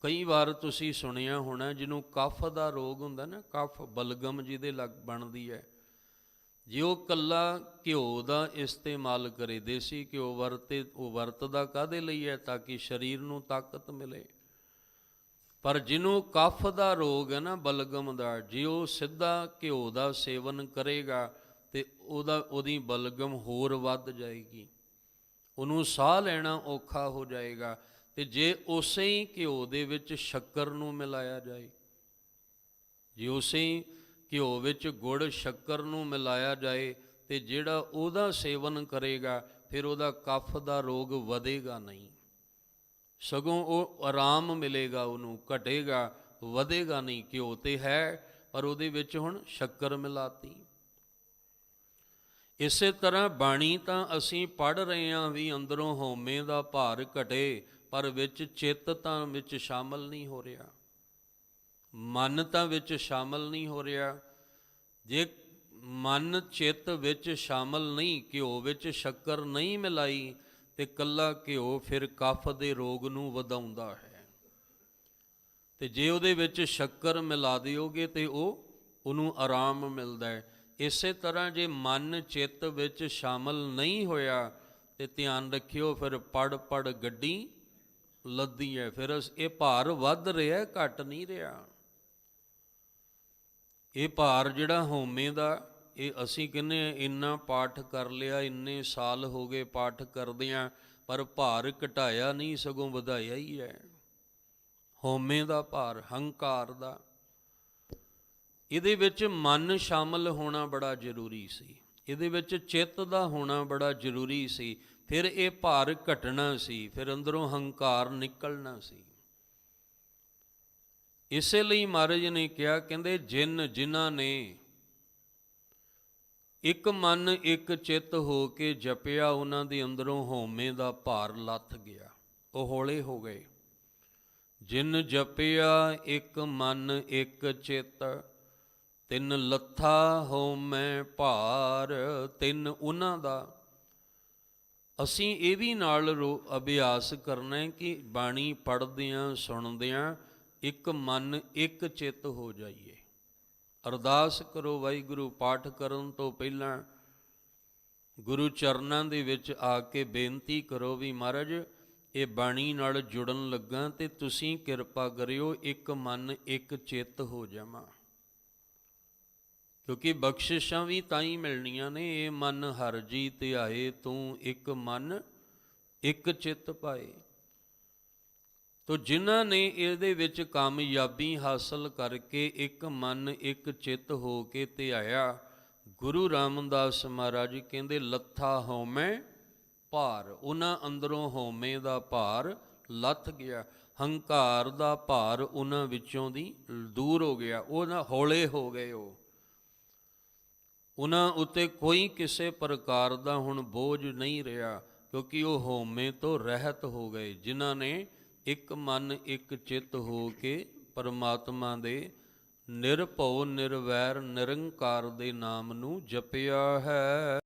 ਕਈ ਵਾਰ ਤੁਸੀਂ ਸੁਣਿਆ ਹੋਣਾ, ਜਿਹਨੂੰ ਕਫ ਦਾ ਰੋਗ ਹੁੰਦਾ ਨਾ, ਕਫ ਬਲਗਮ ਜਿਹਦੇ ਲੱਗ ਬਣਦੀ ਹੈ। ਜੇ ਉਹ ਕੱਲਾ ਘਿਓ ਦਾ ਇਸਤੇਮਾਲ ਕਰੇ ਦੇਸੀ ਘਿਓ ਵਰਤੇ, ਉਹ ਵਰਤਦਾ ਕਾਦੇ ਲਈ ਹੈ? ਤਾਂ ਕਿ ਸਰੀਰ ਨੂੰ ਤਾਕਤ ਮਿਲੇ। ਪਰ ਜਿਹਨੂੰ ਕਫ ਦਾ ਰੋਗ ਹੈ ਨਾ, ਬਲਗਮ ਦਾ, ਜੇ ਉਹ ਸਿੱਧਾ ਘਿਓ ਦਾ ਸੇਵਨ ਕਰੇਗਾ ਤੇ ਉਹਦਾ, ਉਹਦੀ ਬਲਗਮ ਹੋਰ ਵੱਧ ਜਾਏਗੀ। ਉਹਨੂੰ ਸਾਹ ਲੈਣਾ ਔਖਾ ਹੋ ਜਾਏਗਾ। ਤੇ ਜੇ ਉਸੇ ਹੀ ਘਿਓ ਦੇ ਵਿੱਚ ਸ਼ੱਕਰ ਨੂੰ ਮਿਲਾਇਆ ਜਾਏ, ਜੇ ਉਸੇ ਹੀ ਘਿਓ ਵਿੱਚ ਗੁੜ ਸ਼ੱਕਰ ਨੂੰ ਮਿਲਾਇਆ ਜਾਏ, ਤੇ ਜਿਹੜਾ ਉਹਦਾ ਸੇਵਨ ਕਰੇਗਾ, ਫਿਰ ਉਹਦਾ ਕਫ ਦਾ ਰੋਗ ਵਧੇਗਾ ਨਹੀਂ। ਸਗੋਂ ਉਹ ਆਰਾਮ ਮਿਲੇਗਾ ਉਹਨੂੰ, ਘਟੇਗਾ, ਵਧੇਗਾ ਨਹੀਂ। ਘਿਓ ਤੇ ਹੈ, ਪਰ ਉਹਦੇ ਵਿੱਚ ਹੁਣ ਸ਼ੱਕਰ ਮਿਲਾਤੀ। ਇਸੇ ਤਰ੍ਹਾਂ ਬਾਣੀ ਤਾਂ ਅਸੀਂ ਪੜ ਰਹੇ ਹਾਂ ਵੀ ਅੰਦਰੋਂ ਹਉਮੈ ਦਾ ਭਾਰ ਘਟੇ ਪਰ ਵਿੱਚ ਚਿੱਤ ਤਾਂ ਵਿੱਚ ਸ਼ਾਮਲ ਨਹੀਂ ਹੋ ਰਿਹਾ। ਮਨ ਤਾਂ ਵਿੱਚ ਸ਼ਾਮਲ ਨਹੀਂ ਹੋ ਰਿਹਾ। ਜੇ ਮਨ ਚਿੱਤ ਵਿੱਚ ਸ਼ਾਮਲ ਨਹੀਂ, ਘਿਓ ਵਿੱਚ ਸ਼ੱਕਰ ਨਹੀਂ ਮਿਲਾਈ, ਤੇ ਕੱਲਾ ਘਿਓ ਫਿਰ ਕਫ ਦੇ ਰੋਗ ਨੂੰ ਵਧਾਉਂਦਾ ਹੈ। ਤੇ ਜੇ ਉਹਦੇ ਵਿੱਚ ਸ਼ੱਕਰ ਮਿਲਾ ਦਿਓਗੇ, ਤੇ ਉਹ, ਉਹਨੂੰ ਆਰਾਮ ਮਿਲਦਾ ਹੈ। ਇਸੇ ਤਰ੍ਹਾਂ ਜੇ ਮਨ ਚਿੱਤ ਵਿੱਚ ਸ਼ਾਮਲ ਨਹੀਂ ਹੋਇਆ, ਤੇ ਧਿਆਨ ਰੱਖਿਓ, ਫਿਰ ਪੜ ਪੜ ਗੱਡੀ ਲੱਦੀ ਹੈ ਫਿਰ ਅਸ- ਇਹ ਭਾਰ ਵੱਧ ਰਿਹਾ, ਘਟ ਨਹੀਂ ਰਿਹਾ। ਇਹ ਭਾਰ ਜਿਹੜਾ ਹੋਮੇ ਦਾ, ਇਹ ਅਸੀਂ ਕਹਿੰਦੇ ਇੰਨਾ ਪਾਠ ਕਰ ਲਿਆ, ਇੰਨੇ ਸਾਲ ਹੋ ਗਏ ਪਾਠ ਕਰਦਿਆਂ ਪਰ ਭਾਰ ਘਟਾਇਆ ਨਹੀਂ, ਸਗੋਂ ਵਧਾਇਆ ਹੀ ਹੈ ਹੋਮੇ ਦਾ ਭਾਰ, ਹੰਕਾਰ ਦਾ। ਇਹਦੇ ਵਿੱਚ ਮਨ ਸ਼ਾਮਲ ਹੋਣਾ ਬੜਾ ਜ਼ਰੂਰੀ ਸੀ। ਇਹਦੇ ਵਿੱਚ ਚਿੱਤ ਦਾ ਹੋਣਾ ਬੜਾ ਜ਼ਰੂਰੀ ਸੀ। ਫਿਰ ਇਹ ਭਾਰ ਘਟਣਾ ਸੀ, ਫਿਰ ਅੰਦਰੋਂ ਹੰਕਾਰ ਨਿਕਲਣਾ ਸੀ। ਇਸੇ ਲਈ ਮਹਾਰਾਜ ਨੇ ਕਿਹਾ, ਕਹਿੰਦੇ ਜਿਨ ਜਿਨ੍ਹਾਂ ਨੇ ਇੱਕ ਮਨ ਇੱਕ ਚਿੱਤ ਹੋ ਕੇ ਜਪਿਆ, ਉਹਨਾਂ ਦੇ ਅੰਦਰੋਂ ਹਉਮੈ ਦਾ ਭਾਰ ਲੱਥ ਗਿਆ, ਉਹ ਹੌਲੇ ਹੋ ਗਏ। ਜਿਨ ਜਪਿਆ, ਇੱਕ ਮਨ ਇੱਕ ਚਿੱਤ, ਤਿੰਨ ਲੱਥਾ ਹਉਮੈ ਭਾਰ, ਤਿੰਨ ਉਹਨਾਂ ਦਾ ਅਸੀਂ ਇਹ ਵੀ ਨਾਲ ਰੋ- ਅਭਿਆਸ ਕਰਨਾ ਹੈ ਕਿ ਬਾਣੀ ਪੜ੍ਹਦਿਆਂ, ਸੁਣਦਿਆਂ ਇੱਕ ਮਨ, ਇੱਕ ਚਿੱਤ ਹੋ ਜਾਈਏ। ਅਰਦਾਸ ਕਰੋ ਵਾਹਿਗੁਰੂ, ਪਾਠ ਕਰਨ ਤੋਂ ਪਹਿਲਾਂ ਗੁਰੂ ਚਰਨਾਂ ਦੇ ਵਿੱਚ ਆ ਕੇ ਬੇਨਤੀ ਕਰੋ ਵੀ ਮਹਾਰਾਜ, ਇਹ ਬਾਣੀ ਨਾਲ ਜੁੜਨ ਲੱਗਾ ਤੇ ਤੁਸੀਂ ਕਿਰਪਾ ਕਰਿਓ, ਇੱਕ ਮਨ, ਇੱਕ ਚਿੱਤ ਹੋ ਜਾਵਾਂ। ਕਿਉਂਕਿ ਬਖਸ਼ਿਸ਼ਾਂ ਵੀ ਤਾਂ ਹੀ ਮਿਲਣੀਆਂ ਨੇ, ਇਹ ਮਨ ਹਰ ਜੀ ਤੇ ਆਏ, ਤੂੰ ਇੱਕ ਮਨ, ਇੱਕ ਚਿੱਤ ਪਾਏ। ਤੋ ਜਿਨ੍ਹਾਂ ਨੇ ਇਹਦੇ ਵਿੱਚ ਕਾਮਯਾਬੀ ਹਾਸਲ ਕਰਕੇ ਇੱਕ ਮਨ, ਇੱਕ ਚਿੱਤ ਹੋ ਕੇ ਧਿਆਇਆ ਗੁਰੂ ਰਾਮਦਾਸ ਮਹਾਰਾਜ ਕਹਿੰਦੇ, ਲੱਥਾ ਹੋਮੈ ਭਾਰ। ਉਹਨਾਂ ਅੰਦਰੋਂ ਹੋਮੇ ਦਾ ਭਾਰ ਲੱਥ ਗਿਆ। ਹੰਕਾਰ ਦਾ ਭਾਰ ਉਹਨਾਂ ਵਿੱਚੋਂ ਦੀ ਦੂਰ ਹੋ ਗਿਆ। ਉਹ ਨਾ ਹੌਲੇ ਹੋ ਗਏ ਉਹ। ਉਹਨਾਂ ਉੱਤੇ ਕੋਈ ਕਿਸੇ ਪ੍ਰਕਾਰ ਦਾ ਹੁਣ ਬੋਝ ਨਹੀਂ ਰਿਹਾ, ਕਿਉਂਕਿ ਉਹ ਹੋਮੇ ਤੋਂ ਰਹਿਤ ਹੋ ਗਏ, ਜਿਨ੍ਹਾਂ ਨੇ ਇੱਕ ਮਨ, ਇੱਕ ਚਿੱਤ ਹੋ ਕੇ ਪਰਮਾਤਮਾ ਦੇ ਨਿਰਭਉ, ਨਿਰਵੈਰ, ਨਿਰੰਕਾਰ ਦੇ ਨਾਮ ਨੂੰ ਜਪਿਆ ਹੈ।